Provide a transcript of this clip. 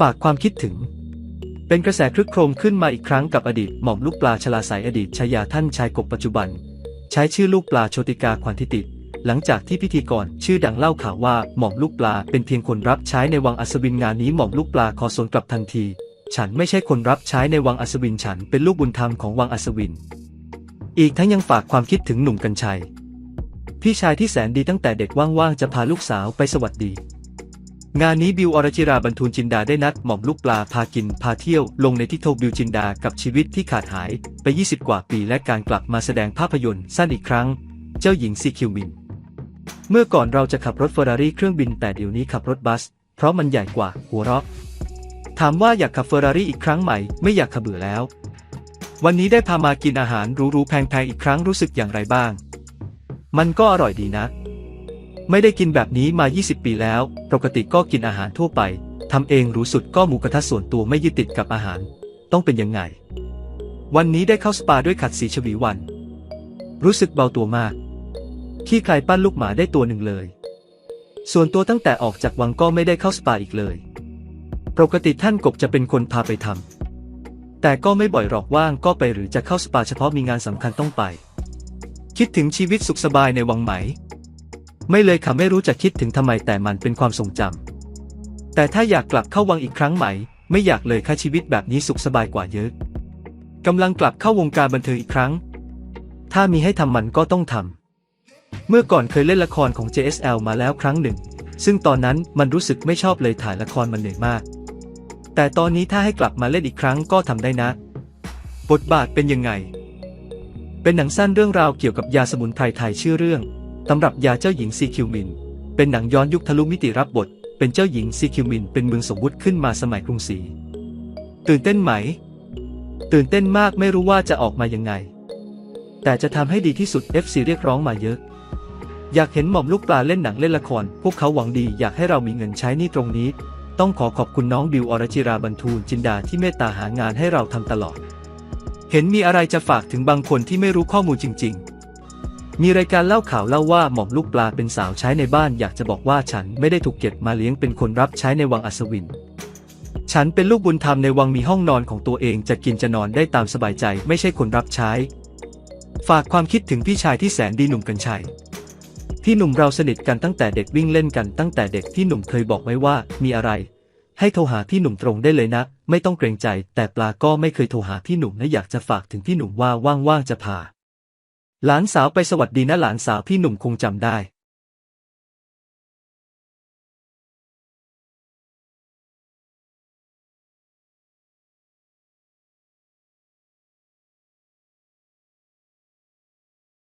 ฝากความคิดถึง เป็นกระแสคลึกโครมขึ้นมาอีกครั้งกับอดีตหม่อมลูกปลาชลาสายอดีตชายาท่านชายกบปัจจุบัน ใช้ชื่อลูกปลาโชติกาขวัญทิติ หลังจากที่พิธีกรชื่อดังเล่าข่าวว่าหม่อมลูกปลาเป็นเพียงคนรับใช้ในวังอัศวินงานนี้หม่อมลูกปลาขอสวนกลับทันที ฉันไม่ใช่คนรับใช้ในวังอัศวินฉันเป็นลูกบุญธรรมของวังอัศวิน อีกทั้งยังฝากความคิดถึงหนุ่มกัญชัยพี่ชายที่แสนดีตั้งแต่เด็กว่างๆจะพาลูกสาวไปสวัสดี งานนี้บิวอรจิราบรรทูลจินดาได้นัดหม่อมลูกปลาพากินพาเที่ยว ลงในที่โทบิวจินดากับชีวิตที่ขาดหายไป 20 กว่าปีและการกลับมาแสดงภาพยนตร์สั้นอีกครั้ง เจ้าหญิงซีคิวมิน เมื่อก่อนเราจะขับรถเฟอร์รารี่เครื่องบินแต่เดี๋ยวนี้ขับรถบัส เพราะมันใหญ่กว่าหัวเราะถามว่าอยากขับเฟอร์รารี่อีกครั้งไหมไม่อยากขับเบื่อแล้ว วันนี้ได้พามากินอาหารหรูๆแพงๆอีกครั้งรู้สึกอย่างไรบ้าง มันก็อร่อยดีนะ ไม่ได้กินแบบนี้มา 20 ปีแล้ว ปกติก็กินอาหารทั่วไป ทำเองรู้สุดก็หมูกระทะส่วนตัวไม่ยึดติดกับอาหาร ต้องเป็นยังไง วันนี้ได้เข้าสปาด้วยขัดสีชวีวัน รู้สึกเบาตัวมาก ขี้ใครปั้นลูกหมาได้ตัวหนึ่งเลย ส่วนตัวตั้งแต่ออกจากวังก็ไม่ได้เข้าสปาอีกเลย ปกติท่านกบจะเป็นคนพาไปทำ แต่ก็ไม่บ่อยหรอกว่างก็ไปหรือจะเข้าสปาเฉพาะมีงานสำคัญต้องไป คิดถึงชีวิตสุขสบายในวังไหม ไม่เลยค่ะไม่รู้จะคิดถึงทำไมแต่มันเป็นความทรงจำแต่ถ้าอยากกลับเข้าวังอีกครั้งไหม ไม่อยากเลยค่ะชีวิตแบบนี้สุขสบายกว่าเยอะกำลังกลับเข้าวงการบันเทิงอีกครั้ง ถ้ามีให้ทำมันก็ต้องทำเมื่อก่อนเคยเล่นละครของ JSL มาแล้วครั้งหนึ่ง ซึ่งตอนนั้นมันรู้สึกไม่ชอบเลยถ่ายละครมันเหนื่อยมาก แต่ตอนนี้ถ้าให้กลับมาเล่นอีกครั้งก็ทำได้นะ บทบาทเป็นยังไง เป็นหนังสั้นเรื่องราวเกี่ยวกับยาสมุนไพรไทยชื่อเรื่อง ตำรับยาเจ้าหญิงซีคิวมิน เป็นหนังย้อนยุคทะลุมิติรับบท เป็นเจ้าหญิงซีคิวมิน เป็นเมืองสมมุติขึ้นมาสมัยกรุงศรี ตื่นเต้นไหม ตื่นเต้นมากไม่รู้ว่าจะออกมายังไง แต่จะทำให้ดีที่สุด FC เรียกร้องมาเยอะ อยากเห็นหม่อมลูกปลาเล่นหนังเล่นละคร พวกเขาหวังดีอยากให้เรามีเงินใช้นี่ตรงนี้ ต้องขอขอบคุณน้องบิวอรจิราบรรทูลจินดาที่เมตตาหางานให้เราทำตลอด เห็นมีอะไรจะฝากถึงบางคนที่ไม่รู้ข้อมูลจริง ๆ มีรายการเล่าข่าวเล่าว่าหม่อมลูกปลาเป็นสาวใช้ในบ้านอยากจะบอกว่าฉันไม่ได้ถูกเก็บมาเลี้ยงเป็นคนรับใช้ในวังอัศวิน ฉันเป็นลูกบุญธรรมในวังมีห้องนอนของตัวเองจะกินจะนอนได้ตามสบายใจไม่ใช่คนรับใช้ ฝากความคิดถึงพี่ชายที่แสนดีหนุ่มกัญชัยพี่หนุ่มเราสนิทกันตั้งแต่เด็กวิ่งเล่นกันตั้งแต่เด็กพี่หนุ่มเคยบอกไว้ว่ามีอะไร ให้โทรหาพี่หนุ่มตรงได้เลยนะ ไม่ต้องเกรงใจ แต่ปลาก็ไม่เคยโทรหาพี่หนุ่มและอยากจะฝากถึงพี่หนุ่มว่าว่างๆจะพา หลานสาวไปสวัสดีนะหลานสาวพี่หนุ่มคงจำได้